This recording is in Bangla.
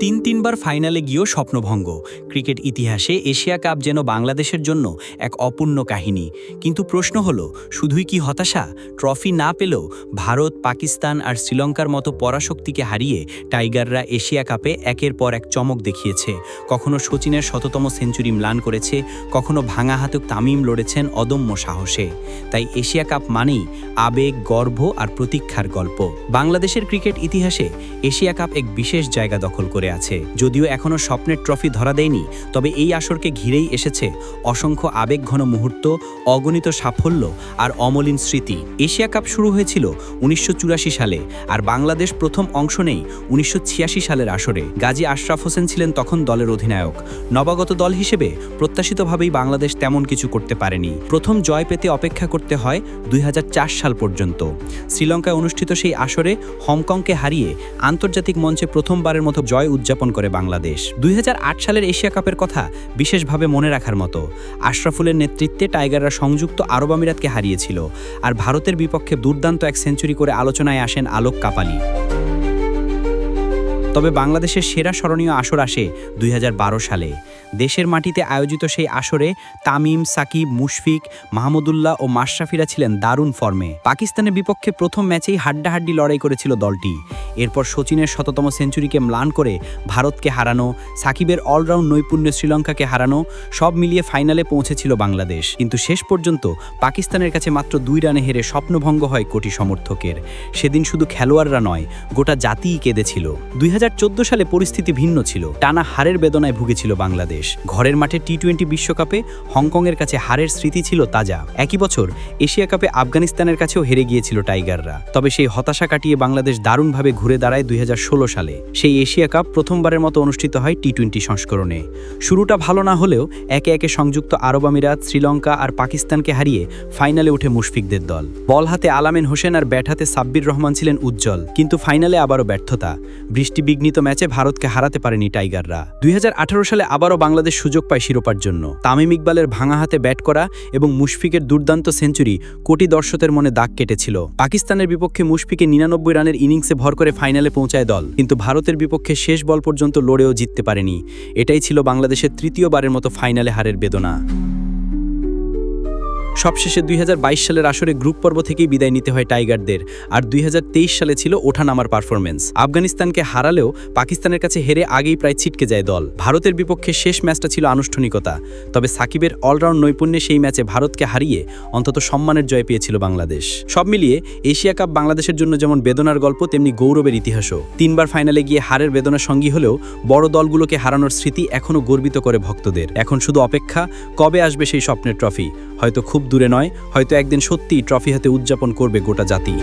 তিন তিনবার ফাইনালে গিয়েও স্বপ্নভঙ্গ। ক্রিকেট ইতিহাসে এশিয়া কাপ যেন বাংলাদেশের জন্য এক অপূর্ণ কাহিনী। কিন্তু প্রশ্ন হলো, শুধুই কি হতাশা? ট্রফি না পেলেও ভারত, পাকিস্তান আর শ্রীলঙ্কার মতো পরাশক্তিকে হারিয়ে টাইগাররা এশিয়া কাপে একের পর এক চমক দেখিয়েছে। কখনো সচিনের শততম সেঞ্চুরি ম্লান করেছে, কখনো ভাঙা হাতক তামিম লড়েছেন অদম্য সাহসে। তাই এশিয়া কাপ মানেই আবেগ, গর্ব আর প্রতীক্ষার গল্প। বাংলাদেশের ক্রিকেট ইতিহাসে এশিয়া কাপ এক বিশেষ জায়গা দখল করে আছে। যদিও এখনও স্বপ্নের ট্রফি ধরা দেয়নি, তবে এই আসরকে ঘিরেই এসেছে অসংখ্য আবেগঘন মুহূর্ত, অগণিত সাফল্য আর অমলিন স্মৃতি। এশিয়া কাপ শুরু হয়েছিল উনিশশো চুরাশি সালে আর বাংলাদেশ প্রথম অংশ নেই উনিশশো ছিয়াশি সালের আসরে। গাজী আশরাফ হোসেন ছিলেন তখন দলের অধিনায়ক। নবাগত দল হিসেবে প্রত্যাশিতভাবেই বাংলাদেশ তেমন কিছু করতে পারেনি। প্রথম জয় পেতে অপেক্ষা করতে হয় দুই হাজার চার সাল পর্যন্ত। শ্রীলঙ্কায় অনুষ্ঠিত সেই আসরে হংকংকে হারিয়ে আন্তর্জাতিক মঞ্চে প্রথমবারের মতো জয় উদযাপন করে বাংলাদেশ। দুই হাজার আট সালের এশিয়া কাপের কথা বিশেষভাবে মনে রাখার মতো আশরাফুলের নেতৃত্বে টাইগাররা সংযুক্ত আরব আমিরাতকে হারিয়েছিল, আর ভারতের বিপক্ষে দুর্দান্ত এক সেঞ্চুরি করে আলোচনায় আসেন আলোক কাপালি। তবে বাংলাদেশের সেরা স্মরণীয় আসর আসে দুই হাজার বারো সালে। দেশের মাটিতে আয়োজিত সেই আসরে তামিম, সাকিব, মুশফিক মাহমুদুল্লাহ ও মাশরাফিরা ছিলেন দারুণ ফর্মে। পাকিস্তানের বিপক্ষে প্রথম ম্যাচেই হাড্ডাহাড্ডি লড়াই করেছিল দলটি। এরপর সচিনের শততম সেঞ্চুরিকে ম্লান করে ভারতকে হারানো, সাকিবের অলরাউন্ড নৈপুণ্য শ্রীলঙ্কাকে হারানো, সব মিলিয়ে ফাইনালে পৌঁছেছিল বাংলাদেশ। কিন্তু শেষ পর্যন্ত পাকিস্তানের কাছে মাত্র দুই রানে হেরে স্বপ্নভঙ্গ হয় কোটি সমর্থকের। সেদিন শুধু খেলোয়াড়রা নয়, গোটা জাতিই কেঁদেছিল। দুই হাজার সালে পরিস্থিতি ভিন্ন ছিল। টানা হারের বেদনায় ভুগেছিল বাংলাদেশ। ঘরের মাঠে টি টোয়েন্টি বিশ্বকাপে হংকংয়ের কাছে হারের স্মৃতি ছিল তাজা। একই বছর এশিয়া কাপে আফগানিস্তানের কাছেও হেরে গিয়েছিল টাইগাররা। তবে সেই হতাশা কাটিয়ে বাংলাদেশ দারুণভাবে ঘুরে দাঁড়ায় দুই সালে। সেই এশিয়া কাপ প্রথমবারের মতো অনুষ্ঠিত হয় টি টোয়েন্টি সংস্করণে। শুরুটা ভালো না হলেও একে একে সংযুক্ত আরব আমিরাত, শ্রীলঙ্কা আর পাকিস্তানকে হারিয়ে ফাইনালে উঠে মুশফিকদের দল। বল হাতে আলামিন হোসেন আর ব্যাট হাতে সাব্বির রহমান ছিলেন উজ্জ্বল। কিন্তু ফাইনালে আবারও ব্যর্থতা। বৃষ্টিবিঘ্নিত ম্যাচে ভারতকে হারাতে পারেনি টাইগাররা। দুই হাজার আঠারো সালে আবারও বাংলাদেশ সুযোগ পায় শিরোপার জন্য। তামিম ইকবালের ভাঙা হাতে ব্যাট করা এবং মুশফিকের দুর্দান্ত সেঞ্চুরি কোটি দর্শকের মনে দাগ কেটেছিল। পাকিস্তানের বিপক্ষে মুশফিকে নিরানব্বই রানের ইনিংসে ভর করে ফাইনালে পৌঁছায় দল। কিন্তু ভারতের বিপক্ষে শেষ বল পর্যন্ত লড়েও জিততে পারেনি। এটাই ছিল বাংলাদেশের তৃতীয়বারের মতো ফাইনালে হারের বেদনা। সবশেষে দুই হাজার বাইশ সালের আসরে গ্রুপ পর্ব থেকেই বিদায় নিতে হয় টাইগারদের। আর দুই হাজার তেইশ সালে ছিল ওঠানামার পারফরমেন্স আফগানিস্তানকে হারালেও পাকিস্তানের কাছে হেরে আগেই প্রায় ছিটকে যায় দল। ভারতের বিপক্ষে শেষ ম্যাচটা ছিল আনুষ্ঠানিকতা। তবে সাকিবের অলরাউন্ড নৈপুণ্যে সেই ম্যাচে ভারতকে হারিয়ে অন্তত সম্মানের জয় পেয়েছিল বাংলাদেশ। সব মিলিয়ে এশিয়া কাপ বাংলাদেশের জন্য যেমন বেদনার গল্প, তেমনি গৌরবের ইতিহাসও। তিনবার ফাইনালে গিয়ে হারের বেদনা সঙ্গী হলেও বড় দলগুলোকে হারানোর স্মৃতি এখনও গর্বিত করে ভক্তদের। এখন শুধু অপেক্ষা, কবে আসবে সেই স্বপ্নের ট্রফি? হয়তো দূরে নয় হয়তো একদিন সত্যিই ট্রফি হাতে উদযাপন করবে গোটা জাতি।